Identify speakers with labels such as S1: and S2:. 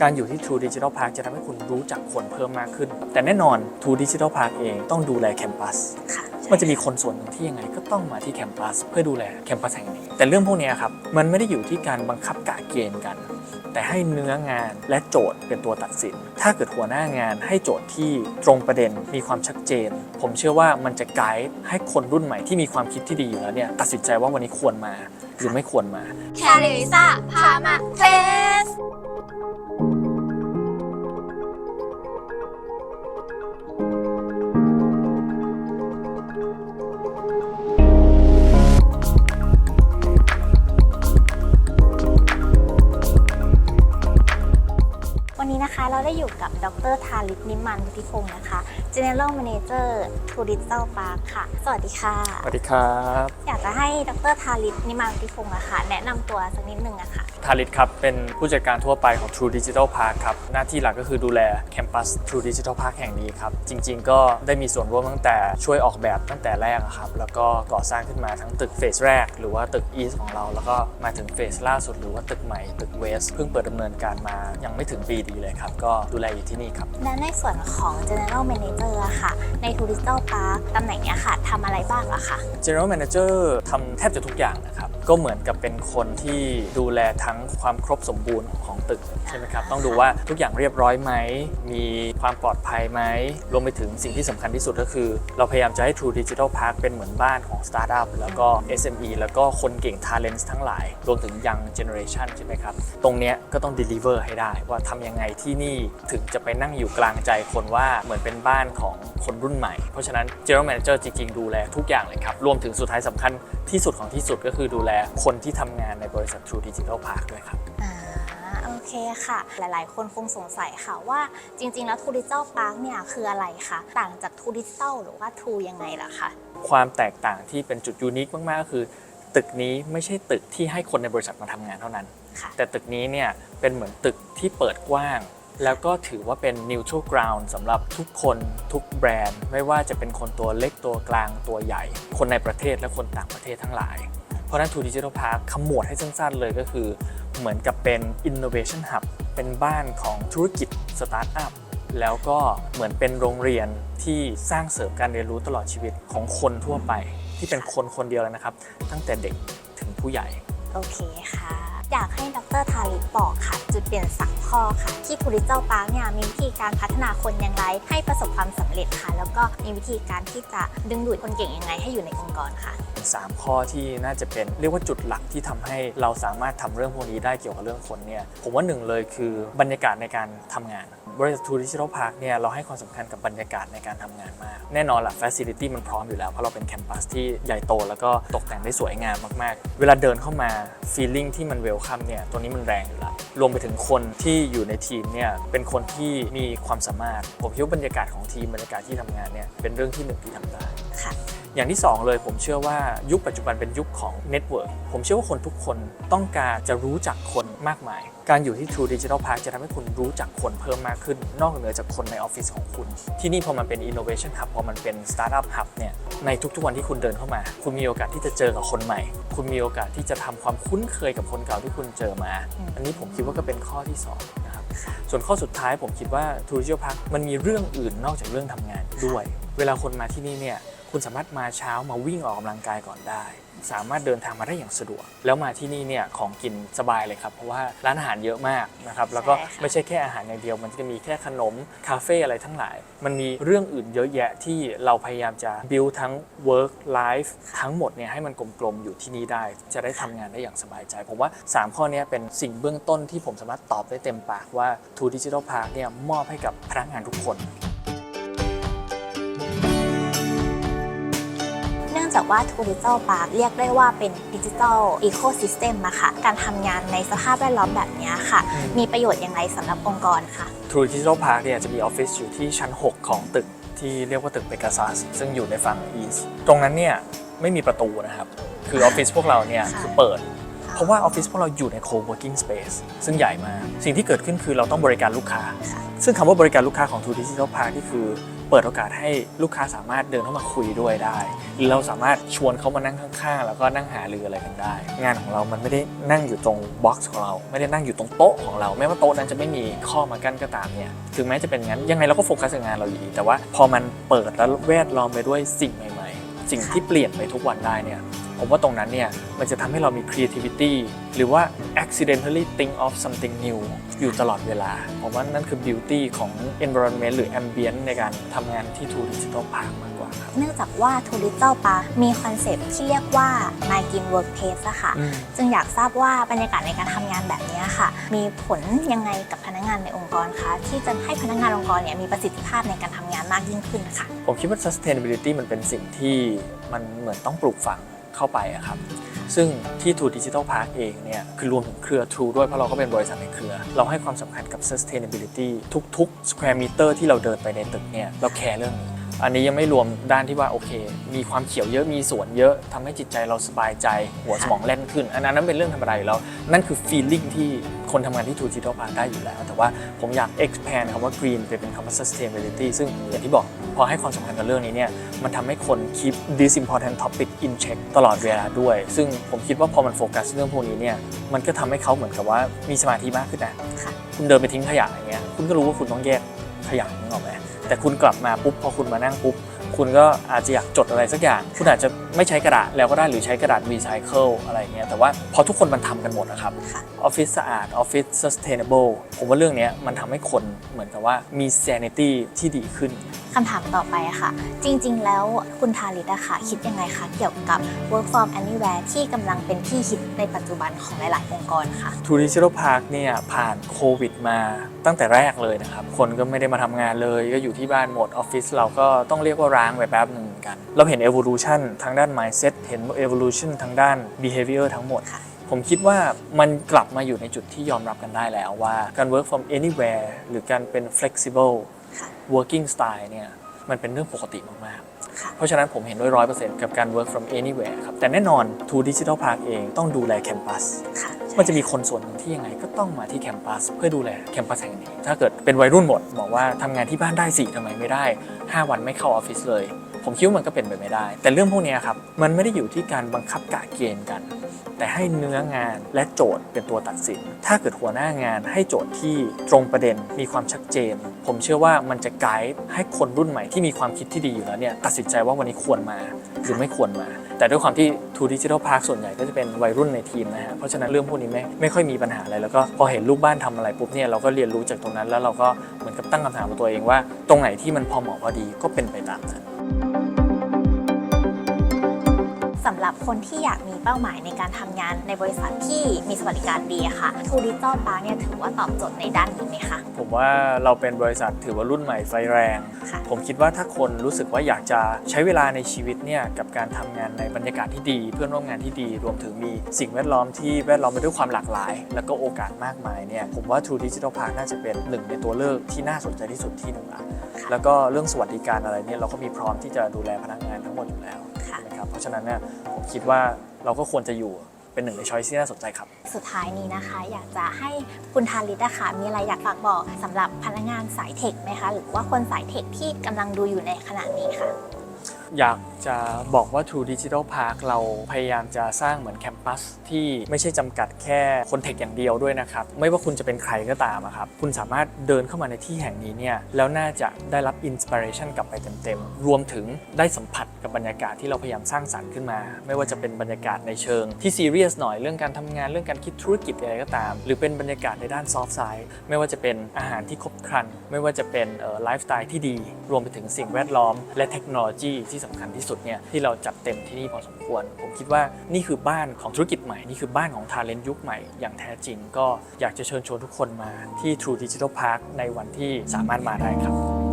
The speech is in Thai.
S1: การอยู่ที่ True Digital Park จะทำให้คุณรู้จักคนเพิ่มมากขึ้น แต่แน่นอน True Digital Park เองต้องดูแลแคมปัส
S2: ค่ะ
S1: มันจะมีคนส่วนหนึ่งที่ยังไงก็ต้องมาที่แคมปัสเพื่อดูแลแคมปัสแห่งนี้ แต่เรื่องพวกเนี้ยครับ มันไม่ได้อยู่ที่การบังคับกะเกณฑ์กัน แต่ให้เนื้องานและโจทย์เป็นตัวตัดสิน ถ้าเกิดหัวหน้างานให้โจทย์ที่ตรงประเด็นมีความชัดเจน ผมเชื่อว่ามันจะไกด์ให้คนรุ่นใหม่ที่มีความคิดที่ดีอยู่แล้วเนี่ยตัดสินใจว่าวันนี้ควรมาหรือไม่ควรมา
S2: แคลิลิซ่าพามาเฟส ด้อกับดรทาริศนิมมันวุฒิพงศ์นะคะ General Manager True Digital Park ค่ะ สวัสดีค่ะ
S1: สวัสดีครับ
S2: อยากจะให้ดรทาริศนิมมันวุฒิพงศ์อะค่ะ แนะนำตัวสักนิดนึงอะค่ะ
S1: ทาริศครับ เป็นผู้จัดการทั่วไปของ True Digital Park ครับ หน้าที่หลักก็คือดูแลแคมปัส True Digital Park แห่งนี้ครับ จริง ๆ ก็ได้มีส่วนร่วมตั้งแต่ช่วยออกแบบตั้งแต่แรกอะครับ แล้วก็ก่อสร้างขึ้นมาทั้งตึกเฟสแรก หรือว่าตึก East ของเรา แล้วก็มาถึงเฟสล่าสุดหรือว่าตึกใหม่ตึก West เพิ่งเปิดดำเนินการมายังไม่ถึงปีดีเลยครับก็ดูแลอยู่ที่นี่ครับ
S2: และในส่วนของ General Manager อะค่ะ ใน True Digital Park ตำแหน่งเนี้ยค่ะทำอะไรบ้างอะคะ
S1: General Manager ทำแทบจะทุกอย่างนะครับ ก็เหมือนกับเป็นคนที่ดูแลทั้งความครบสมบูรณ์ของตึกใช่ไหมครับต้องดูว่าทุกอย่างเรียบร้อยไหม มีความปลอดภัยไหมรวมไปถึงสิ่งที่สำคัญที่สุดก็คือ เราพยายามจะให้ True Digital Park เป็นเหมือนบ้านของสตาร์ทอัพแล้วก็ SME แล้วก็คนเก่ง Talents ทั้งหลาย รวมถึง Young Generation ใช่ไหมครับ ตรงเนี้ยก็ต้อง deliver ให้ได้ ว่าทำยังไงที่นี่ถึงจะไปนั่งอยู่กลางใจคนว่าเหมือนเป็นบ้านของคนรุ่นใหม่ เพราะฉะนั้น General Manager จริงๆ ดูแลทุกอย่างเลยครับ รวมถึงสุดท้ายสำคัญที่สุดของที่สุดก็คือดูแลคนที่ทำงานในบริษัท True Digital Park ด้วยครับ
S2: อ่าโอเคค่ะ หลายๆ คนคงสงสัยค่ะว่าจริง ๆ แล้ว True Digital Park เนี่ยคืออะไรคะ ต่างจาก True Digital หรือว่า True ยังไงล่ะคะ
S1: ความแตกต่างที่เป็นจุดยูนิคมาก ๆ ก็คือ ตึกนี้ไม่ใช่ตึกที่ให้คนในบริษัทมาทำงานเท่านั้น
S2: ค่ะ
S1: แต่ตึกนี้เนี่ยเป็นเหมือนตึกที่เปิดกว้าง แล้วก็ถือว่าเป็น neutral ground สำหรับทุกคนทุกแบรนด์ ไม่ว่าจะเป็นคนตัวเล็กตัวกลางตัวใหญ่ คนในประเทศและคนต่างประเทศทั้งหลาย เพราะนั้นทูดิจิทัลพาร์คขมวดให้สั้นๆเลยก็คือ เหมือนกับเป็น innovation hub เป็นบ้านของธุรกิจสตาร์ทอัพแล้วก็เหมือนเป็นโรงเรียนที่สร้างเสริมการเรียนรู้ตลอดชีวิตของคนทั่วไป ที่เป็นคนคนเดียวเลยนะครับ ตั้งแต่เด็กถึงผู้ใหญ่
S2: โอเคค่ะ อยากให้ดรทาริบอกค่ะ จุดเปลี่ยนสักข้อค่ะ ที่ True Digital Park เนี่ยมีวิธีการพัฒนาคนอย่างไร ให้ประสบความสำเร็จค่ะ แล้วก็มีวิธีการที่จะดึงดูดคนเก่งยังไงให้อยู่ในองค์กรค่ะ
S1: 3 ข้อที่น่าจะเป็นเรียกว่าจุดหลักที่ทำให้เราสามารถทำเรื่องพวกนี้ได้เกี่ยวกับเรื่องคนเนี่ยผมว่าหนึ่งเลยคือบรรยากาศในการทำงานบริษัททูดิจิทัลพาร์คเนี่ยเราให้ความสำคัญกับบรรยากาศในการทำงานมาก แน่นอนล่ะฟ a ซิลิตี้มันพร้อมอยู่แล้ว เพราะเราเป็นแคมปัสที่ใหญ่โต แล้วก็ตกแต่งได้สวยงามมากๆ เวลาเดินเข้ามาฟีลลิ่งที่มันเวลคัมเนี่ยตัวนี้มันแรงอยู่แล้วรวมไปถึงคนที่อยู่ในทีมเนี่ยเป็นคนที่มีความสามารถ ผมคิดว่าบรรยากาศของทีมบรรยากาศที่ทำงานเนี่ยเป็นเรื่องที่หนึ่งที่ทำได้
S2: ค่ะ
S1: อย่างที่ 2 เลยผมเชื่อว่ายุคปัจจุบันเป็นยุคของเน็ตเวิร์กผมเชื่อว่าคนทุกคนต้องการจะรู้จักคนมากมาย การอยู่ที่ True Digital Park จะทำให้คุณรู้จักคนเพิ่มมากขึ้น นอกเหนือจากคนในออฟฟิศของคุณ ที่นี่พอมันเป็น Innovation Hub พอมันเป็น Startup Hub เนี่ยในทุกๆวันที่คุณเดินเข้ามา คุณมีโอกาสที่จะเจอกับคนใหม่ คุณมีโอกาสที่จะทำความคุ้นเคยกับคนเก่าที่คุณเจอมา
S2: อืม
S1: อันนี้ผมคิดว่าก็เป็นข้อที่สองนะครับส่วนข้อสุดท้ายผมคิดว่า True Digital Park มันมีเรื่องอื่นนอกจากเรื่องทำงานด้วย เวลาคนมาที่นี่เนี่ยคุณสามารถมาเช้ามาวิ่งออกกำลังกายก่อนได้ สามารถเดินทางมาได้อย่างสะดวก แล้วมาที่นี่เนี่ยของกินสบายเลยครับ เพราะว่าร้านอาหารเยอะมากนะครับแล้วก็
S2: ใช่ค่ะ
S1: ไม่ใช่แค่อาหารอย่างเดียว มันจะมีแค่ขนมคาเฟ่อะไรทั้งหลาย มันมีเรื่องอื่นเยอะแยะที่เราพยายามจะ build ทั้ง work life ทั้งหมดเนี่ยให้มันกลมๆอยู่ที่นี่ได้ จะได้ทำงานได้อย่างสบายใจ ผมว่า 3 ข้อเนี้ยเป็นสิ่งเบื้องต้นที่ผมสามารถตอบได้เต็มปากว่า True Digital Park เนี่ยมอบให้กับพนักงานทุกค
S2: น องจากว่า True Digital Park เรียกได้ว่าเป็น Digital Ecosystem อะค่ะ การทำงานในสภาพแวดล้อมแบบเนี้ยค่ะ
S1: อืม
S2: มีประโยชน์อย่างไรสำหรับองค์กรคะ
S1: True Digital Park เนี่ยจะมีออฟฟิศอยู่ที่ชั้น 6 ของตึกที่เรียกว่าตึกเ e ก a ซัสซึ่งอยู่ในฝั่ง East ตรงนั้นเนี่ยไม่มีประตูนะครับ คือออฟฟิศพวกเราเนี่ย
S2: ค่ะ
S1: คือเปิดเพราะว่าออฟฟิศพวกเราอยู่ใน co-working space ซึ่งใหญ่มาก สิ่งที่เกิดขึ้นคือเราต้องบริการลูกค้า
S2: ค่ะ
S1: ซึ่งคำว่าบริการลูกค้าของ True Digital Park ที่คือ เปิดโอกาสให้ลูกค้าสามารถเดินเข้ามาคุยด้วยได้หรือเราสามารถชวนเขามานั่งข้างๆ แล้วก็นั่งหาเรืออะไรกันได้ งานของเรามันไม่ได้นั่งอยู่ตรงบ็อกซ์ของเรา ไม่ได้นั่งอยู่ตรงโต๊ะของเราแม้ว่าโต๊ะนั้นจะไม่มีข้อมากั้นก็ตามเนี่ยถึงแม้จะเป็นงั้นยังไงเราก็โฟกัสงานเราอยู่ดีแต่ว่าพอมันเปิดแล้วแวดล้อมไปด้วยสิ่งใหม่ ๆ สิ่งที่เปลี่ยนไปทุกวันได้เนี่ย ผมว่าตรงนั้นเนี่ยมันจะทำให้เรามี creativity หรือว่า accidentally think of something new อยู่ตลอดเวลา ผมว่านั่นคือ beauty ของ environment หรือ ambient ในการทำงานที่ True Digital Park มากกว่าครับ
S2: เนื่องจากว่า t o u r i s t a l Park มีคอนเซปต์ที่เรียกว่า My Green Workplace อะค่ะ
S1: อืม
S2: จึงอยากทราบว่าบรรยากาศในการทำงานแบบนี้ค่ะ มีผลยังไงกับพนักงานในองค์กรคะที่จะให้พนักงานองค์กรเนี่ยมีประสิทธิภาพในการทำงานมากยิ่งขึ้นค่ะ
S1: ผมคิดว่า sustainability มันเป็นสิ่งที่มันเหมือนต้องปลูกฝัง เข้าไปอะครับ ซึ่งที่ True Digital Park เองเนี่ยคือรวมถึงเครือ True ด้วยเพราะเราก็เป็นบริษัทในเครือ เราให้ความสำคัญกับ sustainability ทุกๆ square meter ที่เราเดินไปในตึกเนี่ยเราแคร์เรื่องนี้ อันนี้ยังไม่รวมด้านที่ว่าโอเค มีความเขียวเยอะมีสวนเยอะทำให้จิตใจเราสบายใจ หัวสมองแล่นขึ้น อันนั้นเป็นเรื่องธรรมดาอยู่แล้วนั่นคือ feeling ที่คนทำงานที่ True Digital Park ได้อยู่แล้ว แต่ว่าผมอยาก expand คำว่า green ไปเป็นคำว่า sustainability ซึ่งอย่างที่บอกพอให้ความสำคัญกับเรื่องนี้เนี่ยมันทำให้คน keep this important topic in check ตลอดเวลาด้วย ซึ่งผมคิดว่าพอมันโฟกัสเรื่องพวกนี้เนี่ยมันก็ทำให้เขาเหมือนกับว่ามีสมาธิมากขึ้นนะ
S2: ค่ะ
S1: คุณเดินไปทิ้งขยะอย่างเงี้ยคุณก็รู้ว่าคุณต้องแยกขยะนึกออกไหม แต่คุณกลับมาปุ๊บพอคุณมานั่งปุ๊บคุณก็อาจจะอยากจดอะไรสักอย่าง คุณอาจจะไม่ใช้กระดาษแล้วก็ได้หรือใช้กระดาษรีไซเคิลอะไรเงี้ยแต่ว่าพอทุกคนมันทำกันหมดนะครับ
S2: ค่ะ
S1: ออฟฟิศสะอาดออฟฟิศ sustainable ผมว่าเรื่องเนี้ยมันทำให้คนเหมือนกับว่ามี sanity ที่ดีขึ้น
S2: คำถามต่อไปอะค่ะ จริง ๆ แล้วคุณทาริตอะค่ะ คิดยังไงคะเกี่ยวกับ work from anywhere ที่กำลังเป็นที่ฮิตในปัจจุบันของหลาย ๆ องค์กรค่ะ
S1: True Digital Park เนี่ยผ่านโควิดมาตั้งแต่แรกเลยนะครับ คนก็ไม่ได้มาทำงานเลย ก็อยู่ที่บ้านหมดออฟฟิศเราก็ต้องเรียกว่าร้างไปแป๊บหนึ่งเหมือนกัน เราเห็น evolution ทางด้าน mindset เห็น evolution ทางด้าน behavior ทั้งหมด
S2: ค่ะ
S1: ผมคิดว่ามันกลับมาอยู่ในจุดที่ยอมรับกันได้แล้วว่าการ work from anywhere หรือการเป็น flexible
S2: ค่ะ
S1: working style เนี่ยมันเป็นเรื่องปกติมาก
S2: ค่ะ
S1: ๆเพราะฉะนั้นผมเห็นด้วยร้อยเปอร์เซ็นต์กับการ work from anywhere ครับ แต่แน่นอน True Digital Park เองต้องดูแลแคมปัส
S2: ค่ะ
S1: มันจะมีคนส่วนหนึ่งที่ยังไงก็ต้องมาที่แคมปัส เพื่อดูแลแคมปัสแห่งนี้ ถ้าเกิดเป็นวัยรุ่นหมดบอกว่าทำงานที่บ้านได้สิทำไมไม่ได้ 5 วันไม่เข้าออฟฟิศเลย ผมคิดว่ามันก็เป็นไปไม่ได้ แต่เรื่องพวกนี้ครับมันไม่ได้อยู่ที่การบังคับกะเกณฑ์กัน แต่ให้เนื้องานและโจทย์เป็นตัวตัดสิน ถ้าเกิดหัวหน้างานให้โจทย์ที่ตรงประเด็นมีความชัดเจน ผมเชื่อว่ามันจะไกด์ให้คนรุ่นใหม่ที่มีความคิดที่ดีอยู่แล้วเนี่ยตัดสินใจว่าวันนี้ควรมาหรือไม่ควรมา แต่ด้วยความที่ True Digital Park ส่วนใหญ่ก็จะเป็นวัยรุ่นในทีมนะฮะเพราะฉะนั้นเรื่องพวกนี้ไม่ไม่ค่อยมีปัญหาอะไรแล้วก็พอเห็นลูกบ้านทำอะไรปุ๊บเนี่ยเราก็เรียนรู้จากตรงนั้น แล้วเราก็เหมือนกับตั้งคำถามกับตัวเองว่า ตรงไหนที่มันพอเหมาะพอดีก็เป็นไปตามนั้น
S2: สำหรับคนที่อยากมีเป้าหมายในการทำงานในบริษัทที่มีสวัสดิการดีอะค่ะ t o u r i s t a l Park เนี่ยถือว่าตอบโจทย์ในด้านนี้ไหมคะ
S1: ผมว่าเราเป็นบริษัทถือว่ารุ่นใหม่ไฟแรง
S2: ค่ะ
S1: ผมคิดว่าถ้าคนรู้สึกว่าอยากจะใช้เวลาในชีวิตเนี่ยกับการทำงานในบรรยากาศที่ดี เพื่อนร่วมงานที่ดี รวมถึงมีสิ่งแวดล้อมที่แวดล้อมไปด้วยความหลากหลาย แล้วก็โอกาสมากมายเนี่ยผมว่า True Digital Park น่าจะเป็นหนึ่งในตัวเลือกที่น่าสนใจที่สุดที่หนึ่งละแล้วก็เรื่องสวัสดิการอะไรเนี่ยเราก็มีพร้อมที่จะดูแลพนักงานทั้งหมดอยู่แล้ว
S2: ค่ะ
S1: นะครับเพราะฉะนั้นเนี่ยผมคิดว่าเราก็ควรจะอยู่ เป็นหนึ่งในช้อยที่น่าสนใจครับ
S2: สุดท้ายนี้นะคะ อยากจะให้คุณทาริตนะค่ะมีอะไรอยากฝากบอกสำหรับพนักงานสายเทคไหมคะ หรือว่าคนสายเทคที่กำลังดูอยู่ในขณะนี้ค่ะ
S1: อยากจะบอกว่า True Digital Park เราพยายามจะสร้างเหมือนแคมปัสที่ไม่ใช่จำกัดแค่คนเทคอย่างเดียวด้วยนะครับ ไม่ว่าคุณจะเป็นใครก็ตามครับ คุณสามารถเดินเข้ามาในที่แห่งนี้เนี่ยแล้วน่าจะได้รับอินสปิเรชันกลับไปเต็มๆ รวมถึงได้สัมผัสกับบรรยากาศที่เราพยายามสร้างสรรค์ขึ้นมา ไม่ว่าจะเป็นบรรยากาศในเชิงที่ซีเรียสหน่อยเรื่องการทำงานเรื่องการคิดธุรกิจอะไรก็ตาม หรือเป็นบรรยากาศในด้านซอฟต์ไซด์ไม่ว่าจะเป็นอาหารที่ครบครัน ไม่ว่าจะเป็นไลฟ์สไตล์ที่ดี รวมไปถึงสิ่งแวดล้อม และเทคโนโลยีที่สำคัญที่สุดเนี่ยที่เราจัดเต็มที่นี่พอสมควร ผมคิดว่านี่คือบ้านของธุรกิจใหม่ นี่คือบ้านของทาเลนต์ยุคใหม่อย่างแท้จริง ก็อยากจะเชิญชวนทุกคนมาที่ True Digital Park ในวันที่สามารถมาได้ครับ